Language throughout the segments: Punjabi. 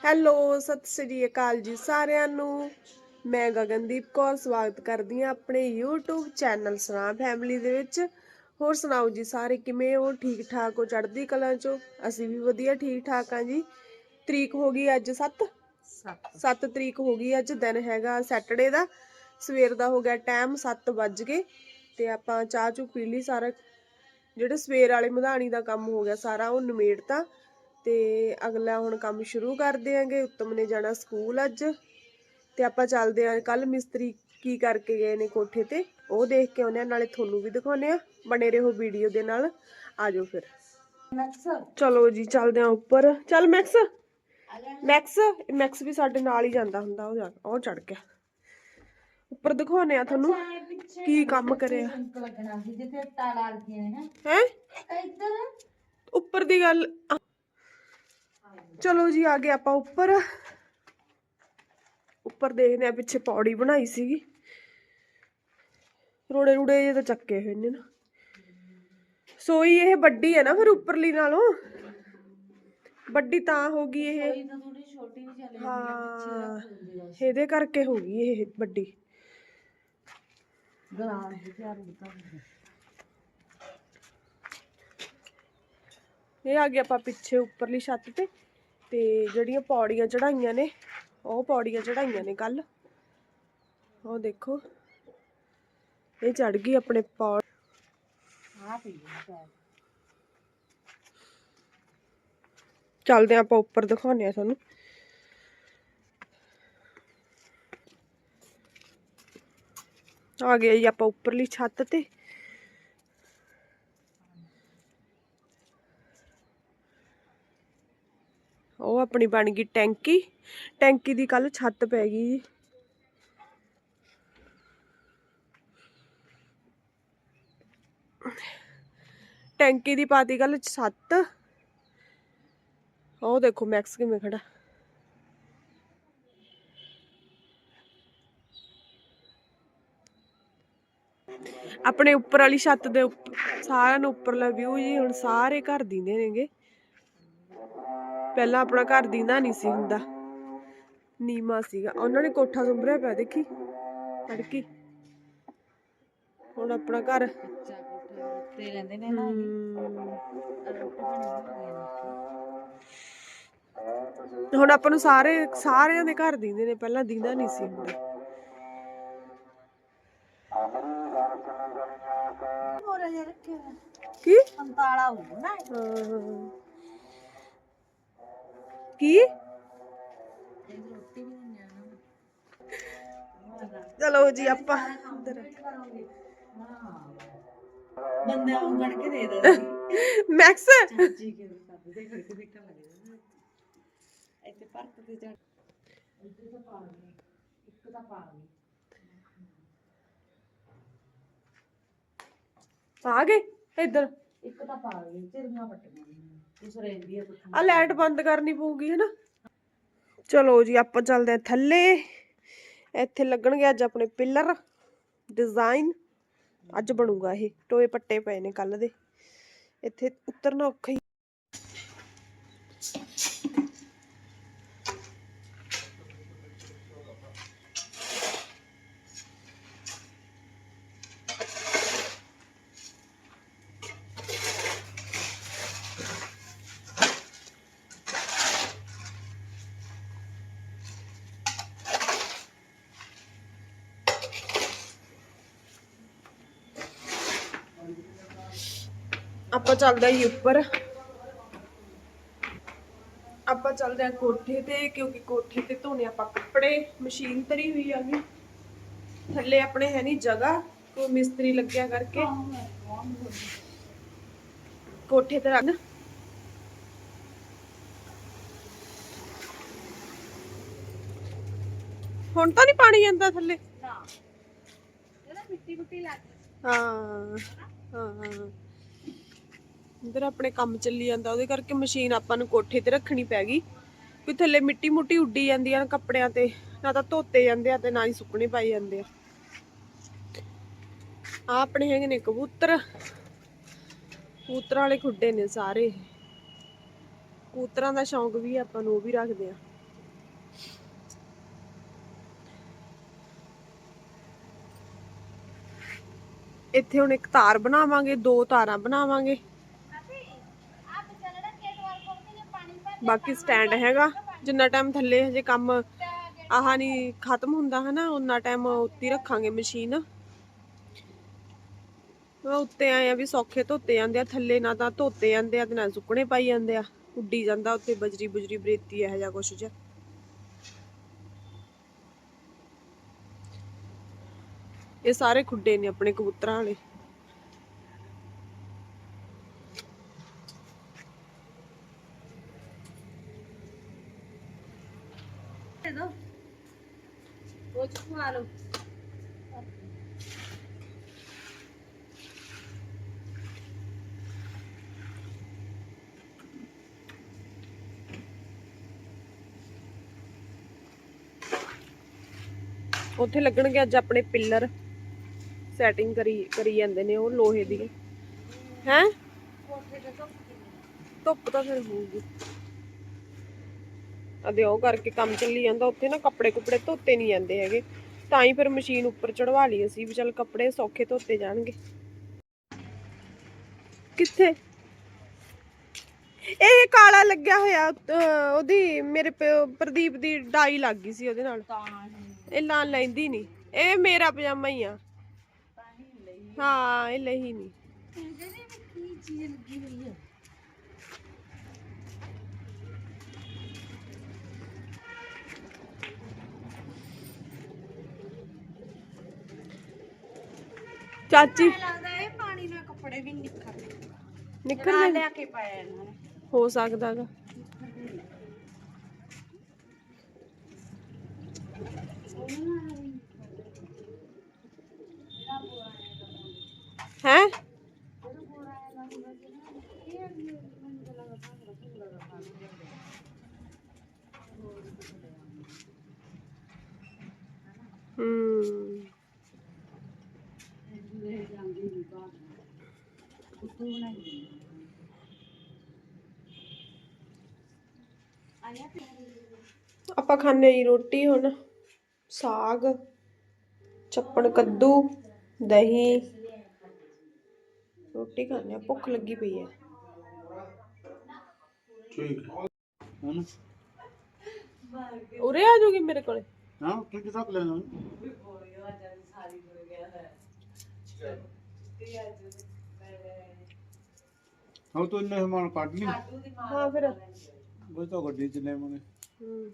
ਹੈਲੋ ਸਤਿ ਸ੍ਰੀ ਅਕਾਲ ਜੀ ਸਾਰਿਆਂ ਨੂੰ। ਮੈਂ ਗਗਨਦੀਪ ਕੌਰ ਸਵਾਗਤ ਕਰਦੀ ਹਾਂ ਆਪਣੇ YouTube ਚੈਨਲ ਸਨਾ ਫੈਮਿਲੀ ਦੇ ਵਿੱਚ। ਹੋਰ ਸੁਣਾਓ ਜੀ ਸਾਰੇ ਕਿਵੇਂ ਹੋ? ਠੀਕ ਠਾਕ ਹੋ? ਚੜ੍ਹਦੀ ਕਲਾ ਚੋਂ? ਅਸੀਂ ਵੀ ਵਧੀਆ ਠੀਕ ਠਾਕ ਹਾਂ ਜੀ। ਤਰੀਕ ਹੋ ਗਈ ਅੱਜ 7 7 ਤਰੀਕ ਹੋ ਗਈ ਅੱਜ ਦਿਨ ਹੈਗਾ ਸੈਟਰਡੇ ਦਾ। ਸਵੇਰ ਦਾ ਹੋ ਗਿਆ ਟਾਈਮ 7 ਵੱਜ ਗਏ ਤੇ ਆਪਾਂ ਚਾਹ ਚੂ ਪੀ ਲਈ ਸਾਰਾ। ਜਿਹੜੇ ਸਵੇਰ ਵਾਲੇ ਮਧਾਣੀ ਦਾ ਕੰਮ ਹੋ ਗਿਆ ਸਾਰਾ ਉਹ ਨਿਮੇੜਤਾ। ਤੇ ਅਗਲਾ ਹੁਣ ਕੰਮ ਸ਼ੁਰੂ ਕਰਦੇ ਆਂਗੇ ਉੱਤਮ ਨੇ ਜਾਣਾ ਸਕੂਲ ਅੱਜ। ਤੇ ਆਪਾਂ ਚੱਲਦੇ ਆਂ ਕੱਲ ਮਿਸਤਰੀ ਕੀ ਕਰਕੇ ਗਏ ਨੇ ਕੋਠੇ ਤੇ ਉਹ ਦੇਖ ਕੇ ਆਉਂਦੇ ਆ ਨਾਲੇ ਤੁਹਾਨੂੰ ਵੀ ਦਿਖਾਉਂਦੇ ਆ ਬਣੇ ਰਹੋ ਵੀਡੀਓ ਦੇ ਨਾਲ। ਆਜੋ ਫਿਰ। ਚਲੋ ਜੀ ਚੱਲਦੇ ਆਂ ਉੱਪਰ। ਚੱਲ ਮੈਕਸ। ਮੈਕਸ ਮੈਕਸ ਵੀ ਸਾਡੇ ਨਾਲ ਹੀ ਜਾਂਦਾ ਹੁੰਦਾ ਉਹ ਜਾ ਉਹ ਚੜ ਗਿਆ। ਉੱਪਰ ਦਿਖਾਉਂਦੇ ਆ ਤੁਹਾਨੂੰ ਕੀ ਕੰਮ ਕਰਿਆ। ਲੱਗਣਾ ਸੀ ਜਿੱਥੇ ਤਾਲਾ ਲੱਗੀਆਂ ਨੇ ਹੈ? ਇੱਧਰ। ਉੱਪਰ ਦੀ ਗੱਲ ਚਲੋ ਜੀ ਆ ਗਏ ਆਪਾਂ ਉੱਪਰ ਉੱਪਰ ਦੇਖਦੇ ਆ ਪਿੱਛੇ ਪੌੜੀ ਬਣਾਈ ਸੀਗੀ ਰੋੜੇ ਰੂੜੇ ਜੇ ਤਾਂ ਚੱਕੇ ਹੋਏ ਨੇ ਨਾ ਸੋਈ ਇਹ ਵੱਡੀ ਹੈ ਨਾ ਫਿਰ ਉੱਪਰਲੀ ਨਾਲੋਂ ਵੱਡੀ ਤਾਂ ਹੋ ਗਈ ਇਹ ਇਹ ਤਾਂ ਥੋੜੀ ਛੋਟੀ ਵੀ ਚੱਲ ਹਾਂ ਇਹਦੇ ਕਰਕੇ ਹੋ ਗਈ ਇਹ ਵੱਡੀ ਗਰਾਂ ਦੀ ਤਿਆਰ ਕੀਤਾ ਇਹ ਆ ਗਿਆ ਆਪਾਂ ਪਿੱਛੇ ਉੱਪਰਲੀ ਛੱਤ ਤੇ ਤੇ ਜਿਹੜੀਆਂ ਪੌੜੀਆਂ ਚੜਾਈਆਂ ਨੇ ਉਹ ਪੌੜੀਆਂ ਚੜਾਈਆਂ ਨੇ ਕੱਲ ਉਹ ਦੇਖੋ ਇਹ ਚੜ ਗਈ ਆਪਣੇ ਪੌੜ। ਆ ਪਈ ਚੱਲਦੇ ਆਪਾਂ ਉੱਪਰ ਦਿਖਾਉਂਦੇ ਆ ਤੁਹਾਨੂੰ। ਆ ਗਏ ਜੀ ਆਪਾਂ ਉੱਪਰਲੀ ਛੱਤ ਤੇ। ਉਹ ਆਪਣੀ ਬਣ ਗਈ ਟੈਂਕੀ। ਟੈਂਕੀ ਦੀ ਕੱਲ ਛੱਤ ਪੈ ਗਈ ਜੀ। ਟੈਂਕੀ ਦੀ ਪਾਤੀ ਕੱਲ ਛੱਤ। ਉਹ ਦੇਖੋ ਮੈਕਸ ਕਿਵੇਂ ਖੜਾ ਆਪਣੇ ਉੱਪਰ ਵਾਲੀ ਛੱਤ ਦੇ ਸਾਰਿਆਂ ਨੂੰ ਉੱਪਰਲਾ ਵਿਊ ਜੀ, ਹੁਣ ਸਾਰੇ ਘਰ ਦਿੰਦੇ ਨੇਗੇ। ਪਹਿਲਾਂ ਆਪਣਾ ਘਰ ਦਿੰਦਾ ਨਹੀਂ ਸੀ ਹੁੰਦਾ। ਨੀਮਾ ਸੀਗਾ। ਉਹਨਾਂ ਨੇ ਕੋਠਾ ਸੰਭਰਿਆ ਪਿਆ ਦੇਖੀ? ਤੜਕੀ। ਹੁਣ ਆਪਣਾ ਘਰ ਰਹਿੰਦੇ ਨੇ ਨਾ ਹੁਣ ਆਪਾਂ ਨੂੰ ਸਾਰੇ ਸਾਰਿਆਂ ਦੇ ਘਰ ਦਿੰਦੇ ਨੇ। ਪਹਿਲਾਂ ਦਿੰਦਾ ਨਹੀਂ ਸੀ ਹੁੰਦਾ। ਹੋਰ ਰੱਖਿਆ ਕੀ? ਸੰਤਾਲਾ ਹੋਊ ਨਾ ਹਾਂ। ਇਹ ਰੋਟੀ ਵੀ ਨਹੀਂ ਜਾਣਾ ਚਲੋ ਜੀ ਆਪਾਂ ਅੰਦਰ ਬੰਦੇ ਉਹ ਗੜ ਕੇ ਦੇ ਦੇ ਆ ਲਾਈਟ ਬੰਦ ਕਰਨੀ ਪਊਗੀ, ਹੈਨਾ? ਚਲੋ ਜੀ, ਆਪਾਂ ਚੱਲਦੇ ਆ ਥੱਲੇ। ਇੱਥੇ ਲੱਗਣਗੇ ਅੱਜ ਆਪਣੇ ਪਿਲਰ ਡਿਜ਼ਾਈਨ ਅੱਜ ਬਣੂਗਾ ਇਹ। ਟੋਏ ਪੱਟੇ ਪਏ ਨੇ ਕੱਲ ਦੇ। ਇੱਥੇ ਉਤਰਨਾ ਔਖਾ ਹੀ ਆਪਾਂ ਚੱਲਦੇ ਆਂ ਉੱਪਰ। ਆਪਾਂ ਚੱਲਦੇ ਆਂ ਕੋਠੇ ਤੇ ਕਿਉਂਕਿ ਕੋਠੇ ਤੇ ਧੋਣੇ ਆਪਾਂ ਕੱਪੜੇ ਮਸ਼ੀਨ ਤਰੀ ਹੋਈ ਆ ਗਈ ਥੱਲੇ ਆਪਣੇ ਹੈ ਨਹੀਂ ਜਗ੍ਹਾ ਕੋਈ ਮਿਸਤਰੀ ਲੱਗਿਆ ਕਰਕੇ। ਕੋਠੇ ਤੇ ਰੱਖ। ਹੁਣ ਤਾਂ ਨਹੀਂ ਪਾਣੀ ਜਾਂਦਾ ਥੱਲੇ? ਨਾ। ਇਹਦਾ ਮਿੱਟੀ ਮੁੱਟੀ ਲੱਗ ਹਾਂ ਹਾਂ। ਇਧਰ ਆਪਣੇ ਕੰਮ ਚੱਲੀ ਜਾਂਦਾ, ਉਹਦੇ ਕਰਕੇ ਮਸ਼ੀਨ ਆਪਾਂ ਨੂੰ ਕੋਠੇ ਤੇ ਰੱਖਣੀ ਪੈ ਗਈ। ਕਿ ਥੱਲੇ ਮਿੱਟੀ ਮੁੱਟੀ ਉੱਡੀ ਜਾਂਦੀ ਆ ਕੱਪੜਿਆਂ ਤੇ, ਨਾ ਤਾਂ ਧੋਤੇ ਜਾਂਦੇ ਆ ਤੇ ਨਾ ਹੀ ਸੁੱਕਣੇ ਪਾਈ ਜਾਂਦੇ ਆ। ਆ ਆਪਣੇ ਹੈਗੇ ਨੇ ਕਬੂਤਰ। ਕਬੂਤਰਾਂ ਵਾਲੇ ਖੁੱਡੇ ਨੇ ਸਾਰੇ। ਕਬੂਤਰਾਂ ਦਾ ਸ਼ੌਂਕ ਵੀ ਆਪਾਂ ਨੂੰ ਉਹ ਵੀ ਰੱਖਦੇ ਆ। ਇੱਥੇ ਹੁਣ ਇੱਕ ਤਾਰ ਬਣਾਵਾਂਗੇ, ਦੋ ਤਾਰਾਂ ਬਣਾਵਾਂਗੇ। ਬਾਕੀ ਸਟੈਂਡ ਹੈਗਾ। ਜਿੰਨਾ ਟਾਈਮ ਥੱਲੇ ਹਜੇ ਕੰਮ ਆਹ ਨਹੀਂ ਖਤਮ ਹੁੰਦਾ ਹੈ ਨਾ ਉਨਾ ਟਾਈਮ ਉੱਤੇ ਰੱਖਾਂਗੇ ਮਸ਼ੀਨ ਉਹ ਉੱਤੇ ਆਏ ਆ ਵੀ ਸੌਖੇ ਧੋਤੇ ਜਾਂਦੇ ਆ, ਥੱਲੇ ਨਾ ਤਾਂ ਧੋਤੇ ਜਾਂਦੇ ਆ, ਤੇ ਨਾ ਸੁੱਕਣੇ ਪਾਈ ਜਾਂਦੇ ਆ। ਉੱਡੀ ਜਾਂਦਾ ਉੱਤੇ ਬਜਰੀ ਬੁਜਰੀ ਬਰੇਤੀ ਇਹੋ ਜਿਹਾ ਕੁਛ ਜਿਹਾ। ਇਹ ਸਾਰੇ ਖੁੱਡੇ ਨੇ ਆਪਣੇ ਕਬੂਤਰਾਂ ਵਾਲੇ ਦੇ ਦੋ ਉਹ ਚੁਕਵਾ ਲਓ ਉੱਥੇ ਲੱਗਣਗੇ, ਅੱਜ ਆਪਣੇ ਪਿੱਲਰ ਸੈਟਿੰਗ ਕਰੀ ਕਰੀ ਜਾਂਦੇ ਨੇ ਉਹ ਲੋਹੇ ਦੀ। ਹੈ? ਧੁੱਪ ਤਾਂ ਫਿਰ ਹੋਊਗੀ। ਅਦੇ ਉਹ ਕਰਕੇ ਕੰਮ ਚੱਲੀ ਜਾਂਦਾ, ਉੱਥੇ ਨਾ ਕੱਪੜੇ ਕੁਪੜੇ ਧੋਤੇ ਨਹੀਂ ਜਾਂਦੇ ਹੈਗੇ। ਤਾਂ ਹੀ ਫਿਰ ਮਸ਼ੀਨ ਉੱਪਰ ਚੜਵਾ ਲਈ ਅਸੀਂ ਵੀ ਚੱਲ ਕੱਪੜੇ ਸੌਖੇ ਧੋਤੇ ਜਾਣਗੇ। ਕਿੱਥੇ? ਇਹ ਕਾਲਾ ਲੱਗਿਆ ਹੋਇਆ ਉਹਦੀ ਮੇਰੇ ਪ੍ਰਦੀਪ ਦੀ ਡਾਈ ਲੱਗ ਗਈ ਸੀ ਉਹਦੇ ਨਾਲ। ਤਾਂ ਇਹ ਲਾਂ ਲੈਂਦੀ ਨਹੀਂ। ਇਹ ਮੇਰਾ ਪਜਾਮਾ ਹੀ ਆ। ਹੀ ਇਹ ਲਈ ਨਹੀਂ। ਇਹਦੇ ਵਿੱਚ ਕੀ ਚੀਜ਼ ਲੱਗੀ ਹੋਈ ਹੈ ਚਾਚੀ ਲੱਗਦਾ ਇਹ ਪਾਣੀ ਨਾਲ ਕੱਪੜੇ ਵੀ ਨਿਕਲਦੇ। ਨਿਕਲ ਨਾਲ ਗਏ ਲਿਆ ਕੇ ਪਾਇਆ ਇਹਨਾਂ ਨੇ। ਹੋ ਸਕਦਾ ਗਾ ਹੈ ਹੂੰ ਆਪਾਂ ਖਾਣੇ ਜੀ ਰੋਟੀ ਹੁਣ ਸਾਗ ਚੱਪਣ ਕੱਦੂ ਦਹੀਂ ਰੋਟੀ ਖਾਣੇ ਆ ਭੁੱਖ ਲੱਗੀ ਪਈ ਹੈ ਠੀਕ ਹੁਣ ਉਰੇ ਆ ਜਾਓਗੀ ਮੇਰੇ ਕੋਲੇ ਹਾਂ ਤੂੰ ਕਿਥੋਂ ਲੈਣਾ ਹਾਂ ਤੂੰ ਇੰਨੇ ਸਮਾਨ ਕੱਢ ਲਈ ਹਾਂ ਫਿਰ ਉਹ ਤਾਂ ਗੱਡੀ ਚ ਲੈ ਮਨੇ ਹੂੰ।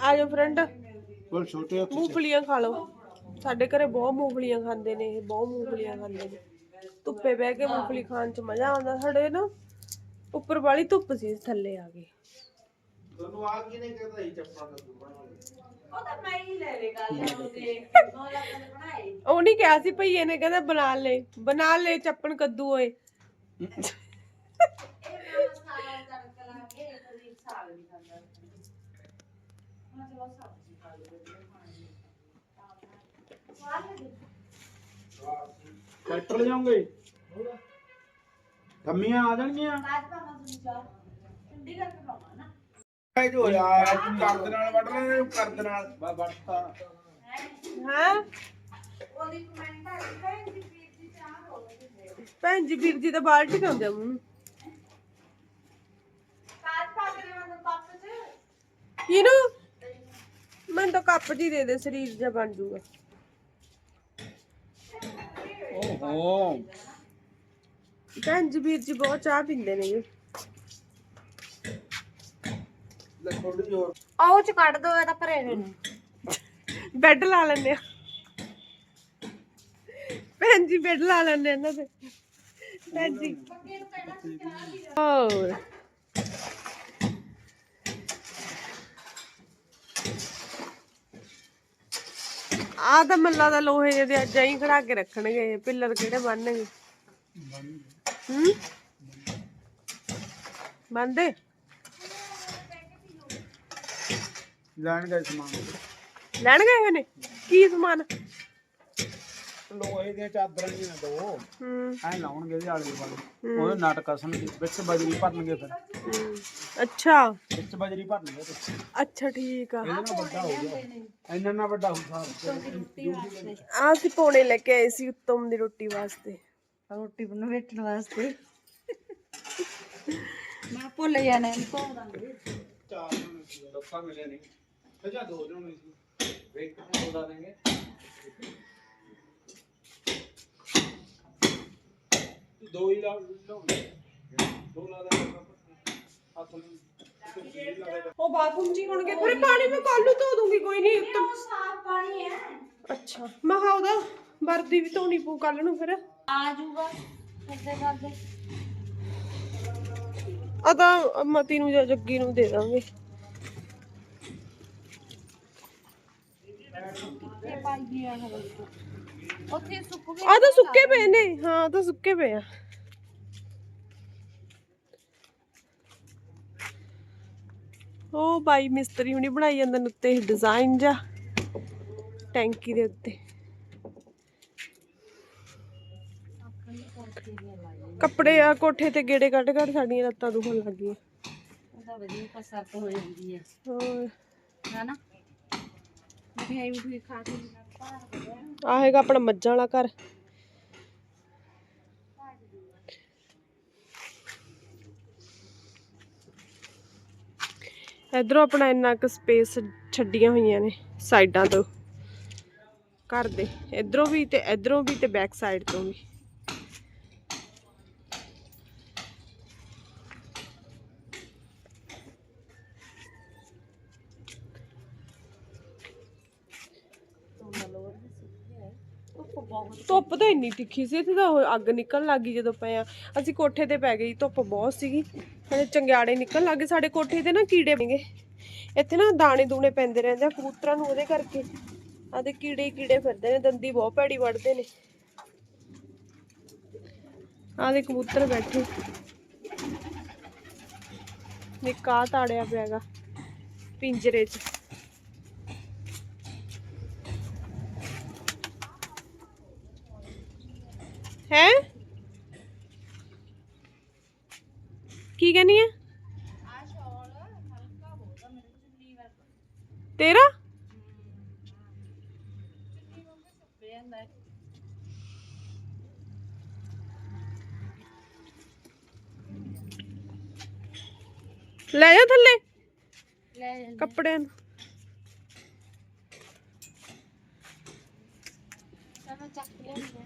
ਆ ਜਾਓ ਫਰੈਂਡ ਕੋਲ ਛੋਟੇ ਹੱਥ ਚ ਮੂੰਗਫਲੀਆਂ ਖਾ ਲਓ ਸਾਡੇ ਘਰੇ ਬਹੁਤ ਮੂੰਗਫਲੀਆਂ ਖਾਂਦੇ ਨੇ ਇਹ ਬਹੁਤ ਮੂੰਗਫਲੀਆਂ ਖਾਂਦੇ ਨੇ। ਧੁੱਪੇ ਬਹਿ ਕੇ ਮੂੰਗਫਲੀ ਖਾਣ ਚ ਮਜ਼ਾ ਆਉਂਦਾ। ਸਾਡੇ ਨਾ ਉੱਪਰ ਵਾਲੀ ਧੁੱਪ ਸੀ ਥੱਲੇ ਆ ਗਈ। ਤੁਹਾਨੂੰ ਆ ਕੀ ਨਹੀਂ ਕਰਦਾ ਇਹ ਚੱਪਾ ਦਾ ਉਹ ਤਾਂ ਮੈਂ ਹੀ ਲੈ ਲੈ ਗੱਲ ਉਹ ਦੇਖ ਕੇ ਦੋ ਲੱਖ ਦੇ ਬਣਾਏ। ਉਹ ਨਹੀਂ ਕਿਹਾ ਸੀ ਭਈਏ ਨੇ ਕਹਿੰਦਾ ਬਣਾ ਲੈ ਬਣਾ ਲੈ ਚੱਪਣ ਕੱਦੂ ਓਏ। ਮੈਂ ਚਲੋ ਸਬਜ਼ੀ ਖਾ ਵਧੀਆ ਖਾਣੀ ਟਰੈਕਟਰ ਜਾਉਂਗੇ ਕੰਮੀਆਂ ਆ ਜਾਣਗੀਆਂ। ਨਾ ਇਹ ਜੋ ਯਾਰ ਕਰਦ ਨਾਲ ਵੱਢ ਲੈ ਕਰਦ ਨਾਲ। ਬਾ ਵੱਢਤਾ। ਹਾਂ? ਉਹਦੀ ਕਮੈਂਟ ਆ ਭੈਣ ਜੀ ਵੀਰ ਜੀ ਚਾਹ ਹੋ ਗਈ ਭੈਣ ਜੀ ਵੀਰ ਜੀ ਤਾਂ ਬਾਲਟੀ ਆ ਮੂੰਹ। ਕਾਜ ਪਾ ਕੇ ਮੈਂ ਕੱਪ ਚ ਕਿਨੂੰ ਮੈਨੂੰ ਤਾਂ ਕੱਪ ਜੀ ਦੇ ਦੇ ਸਰੀਰ ਜਿਹਾ ਬਣ ਜਾਊਗਾ। ਓਹੋ ਭੈਣ ਜੀ ਵੀਰ ਜੀ ਬਹੁਤ ਚਾਹ ਪੀਂਦੇ ਨੇ ਜੀ। ਲੈ ਥੋੜੀ ਹੋਰ। ਆਓ ਚ ਕੱਢ ਦੋ ਇਹਦਾ ਭਰੇ ਹੋਏ ਨੇ। ਬੈੱਡ ਲਾ ਲੈਂਦੇ ਆ। ਭੈਣ ਜੀ ਬੈੱਡ ਲਾ ਲੈਂਦੇ ਆ ਇਹਨਾਂ ਦੇ। ਭੈਣ ਜੀ। ਹੋਰ। ਆ ਤਾਂ ਮੱਲਾ ਦਾ ਲੋਹੇ ਜਿਹੇ ਦੇ ਅੱਜ ਹੀ ਖੜਾ ਕੇ ਰੱਖਣਗੇ ਪਿੱਲਰ ਕਿਹੜੇ ਬੰਨਣਗੇ ਹੂੰ? ਬੰਦੇ ਲੈਣ ਗਏ ਸਮਾਨ। ਲੈਣ ਗਏ ਹੋਏ ਨੇ? ਕੀ ਸਮਾਨ? ਲੋਹੇ ਦੀਆਂ ਚਾਦਰਾਂ ਹੀ ਨੇ ਦੋ। ਹੂੰ। ਐ ਲਾਉਣਗੇ ਇਹਦੇ ਆਲੇ ਦੁਆਲੇ। ਉਹਦੇ ਨਟ ਕਸਣਗੇ ਵਿੱਚ ਬਜਰੀ ਭਰਨਗੇ ਫਿਰ। ਹੂੰ। ਅੱਛਾ। ਵਿੱਚ ਬਜਰੀ ਭਰਨਗੇ ਤੇ। ਅੱਛਾ ਠੀਕ ਆ। ਇਹਦੇ ਨਾਲ ਵੱਡਾ ਹੋ ਗਿਆ। ਇੰਨਾ ਨਾ ਵੱਡਾ ਹੁੰਦਾ ਆ ਅਸੀਂ ਪੌਣੇ ਲੈ ਕੇ ਆਏ ਸੀ ਉੱਤਮ ਦੀ ਰੋਟੀ ਵਾਸਤੇ। ਰੋਟੀ ਬਣ ਵੇਟਣ ਵਾਸਤੇ। ਮੈਂ ਭੁੱਲ ਜਾਣਾ ਇਹਨੂੰ ਧੋ ਦਾਂਗੇ। ਚਾਰ ਲੋਕਾਂ ਮਿਲੇ ਨਹੀਂ ਤੇ ਜਾਂ ਦੋ ਜਣੇ ਸੀ। ਵੇਖ ਕੇ ਬੋਲਾ ਦੇਂਗੇ। ਦੋ ਹੀ ਲਾ ਲਾਉਣੇ ਦੋ ਲਾ ਦੇ। ਹੱਥ ਨੂੰ ਉਹ ਬਾਥਰੂਮ ਜੀ ਹੋਣਗੇ। ਫਿਰ ਪਾਣੀ ਮੈਂ ਕੱਲ ਨੂੰ ਧੋ ਦੂੰਗੀ ਕੋਈ ਨਹੀਂ। ਉੱਤਮ ਸਾਫ਼ ਪਾਣੀ ਹੈ। ਅੱਛਾ। ਮੈਂ ਕਿਹਾ ਉਹਦਾ ਵਰਦੀ ਵੀ ਧੋਣੀ ਪਊ ਕੱਲ ਨੂੰ ਫਿਰ। ਆ ਜਾਊਗਾ। ਕਰਦੇ ਕਰਦੇ ਆ ਤਾਂ ਮਤੀ ਨੂੰ ਜਾਂ ਜੱਗੀ ਨੂੰ ਦੇ ਦਾਂਗੇ। ਇਹ ਪਾਈ ਗਿਆ ਹੈ ਉੱਥੇ ਸੁੱਕ ਗਏ ਆ ਤਾਂ ਸੁੱਕੇ ਪਏ ਨੇ। ਹਾਂ ਤਾਂ ਸੁੱਕੇ ਪਏ ਆ। ਉਹ ਬਾਈ ਮਿਸਤਰੀ ਹੁਣੀ ਬਣਾਈ ਜਾਂਦੇ ਉੱਤੇ ਡਿਜ਼ਾਈਨ ਜਾ ਟੈਂਕੀ ਦੇ ਉੱਤੇ। ਕੱਪੜੇ ਆ ਕੋਠੇ ਤੇ ਗੇੜੇ ਕੱਢ ਕੱਢ ਸਾਡੀਆਂ ਲੱਤਾਂ ਦੁਖਣ ਲੱਗ ਗਈਆਂ ਉਹਦਾ ਵਧੀਆ ਕਸਰਤ ਹੋ ਜਾਂਦੀ ਹੈ ਹੋਰ। ਹੈਨਾ? ਮਠਿਆਈ ਮਠੂਈ ਖਾ ਕੇ ਭਾਰ ਵਧਿਆ ਆ ਹੈਗਾ ਆਪਣਾ ਮੱਝਾਂ ਵਾਲਾ ਘਰ। ਇਧਰੋਂ ਆਪਣਾ ਇੰਨਾ ਕੁ ਸਪੇਸ ਛੱਡੀਆਂ ਹੋਈਆਂ ਨੇ ਸਾਈਡਾਂ ਤੋਂ। ਘਰ ਦੇ। ਇਧਰੋਂ ਵੀ ਤੇ ਇਧਰੋਂ ਵੀ ਤੇ ਬੈਕ ਸਾਈਡ ਤੋਂ ਵੀ ਧੁੱਪ ਬਹੁਤ ਧੁੱਪ ਤਾਂ ਇੰਨੀ ਤਿੱਖੀ ਸੀ, ਇੱਥੇ ਤਾਂ ਉਹ ਅੱਗ ਨਿਕਲਣ ਗਈ ਜਦੋਂ ਪਏ ਆ। ਅਸੀਂ ਕੋਠੇ ਤੇ ਪੈ ਗਏ ਧੁੱਪ ਬਹੁਤ ਸੀਗੀ। ਹਲੇ ਚੰਗਿਆੜੇ ਨਿਕਲਣ ਲੱਗੇ ਸਾਡੇ ਕੋਠੇ ਤੇ ਨਾ ਕੀੜੇ ਪੈਂਗੇ ਇੱਥੇ ਨਾ ਦਾਣੇ ਦੂਣੇ ਪੈਂਦੇ ਰਹਿੰਦੇ ਆ ਕਬੂਤਰਾਂ ਨੂੰ ਉਹਦੇ ਕਰਕੇ। ਆਦੇ ਕੀੜੇ ਕੀੜੇ ਫਿਰਦੇ ਨੇ, ਦੰਦੀ ਬਹੁਤ ਭੈੜੀ ਵੜਦੇ ਨੇ। ਆਦੇ ਕਬੂਤਰ ਬੈਠੇ। ਨਿੱਕਾ ਤਾੜਿਆ ਪਿਆਗਾ ਪਿੰਜਰੇ 'ਚ। ਹੈ ਕੀ ਕਹਿਨੀ ਹੈ ਤੇਰਾ ਲੈ ਜਾ ਥੱਲੇ ਲੈ ਜਾਂਦੇ। ਕੱਪੜਿਆਂ ਨੂੰ ਚਲੋ ਚੱਕ ਲਿਆਉਂਦੇ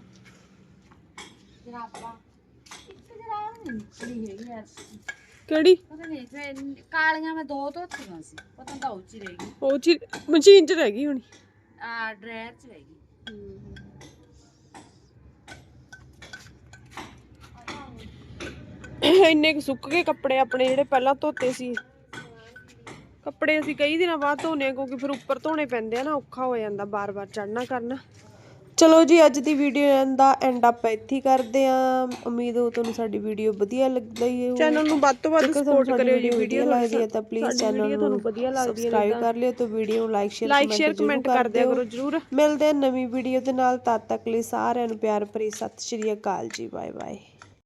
ਜਰਾਬਾਂ। ਇੱਕ ਜਰਾਬ ਨਹੀਂ ਨਿਕਲੀ ਹੈਗੀ ਯਾਰ ਕਿਹੜੀ? ਪਤਾ ਨਹੀਂ ਫਿਰ ਕਾਲੀਆਂ ਮੈਂ ਦੋ ਧੋਤੀਆਂ ਸੀ ਪਤਾ ਤਾਂ ਉਹ ਚ ਹੀ ਰਹਿ ਗਈ। ਉਹ ਚੀ ਮਸ਼ੀਨ 'ਚ ਰਹਿ ਗਈ ਹੋਣੀ। ਆ ਡਰਾਇਰ ਚ ਰਹਿ ਗਈ। ਇੰਨੇ ਕੁ ਸੁੱਕ ਗਏ ਕੱਪੜੇ ਆਪਣੇ ਜਿਹੜੇ ਪਹਿਲਾਂ ਧੋਤੇ ਸੀ। ਕੱਪੜੇ ਅਸੀਂ ਕਈ ਦਿਨਾਂ ਬਾਅਦ ਧੋਨੇ ਆ ਕਿਉਂਕਿ ਫਿਰ ਉੱਪਰ ਧੋਣੇ ਪੈਂਦੇ ਆ ਨਾ ਔਖਾ ਹੋ ਜਾਂਦਾ ਬਾਰ-ਬਾਰ ਚੜਨਾ ਕਰਨਾ ਚਲੋ ਜੀ ਅੱਜ ਦੀ ਵੀਡੀਓ ਦਾ ਐਂਡ ਆਪਾਂ ਇੱਥੇ ਕਰਦੇ ਆ ਉਮੀਦ ਹੋ ਤੁਹਾਨੂੰ ਸਾਡੀ ਵੀਡੀਓ ਵਧੀਆ ਲੱਗਦੀ ਹੈ ਚੈਨਲ ਨੂੰ ਵੱਧ ਤੋਂ ਵੱਧ ਸਪੋਰਟ ਕਰਿਓ ਜੀ ਵੀਡੀਓ ਲੱਗਦੀ ਹੈ ਤਾਂ ਪਲੀਜ਼ ਚੈਨਲ ਨੂੰ ਤੁਹਾਨੂੰ ਵਧੀਆ ਲੱਗਦੀ ਹੈ ਸਬਸਕ੍ਰਾਈਬ ਕਰ ਲਿਓ ਤੇ ਵੀਡੀਓ ਨੂੰ like share like share comment ਕਰ ਦਿਆ ਕਰੋ ਜਰੂਰ। ਮਿਲਦੇ ਆ ਨਵੀਂ ਵੀਡੀਓ ਦੇ ਨਾਲ। ਤਦ ਤੱਕ ਲਈ ਸਾਰਿਆਂ ਨੂੰ ਪਿਆਰ ਭਰੀ ਸਤਿ ਸ਼੍ਰੀ ਅਕਾਲ ਜੀ। Bye bye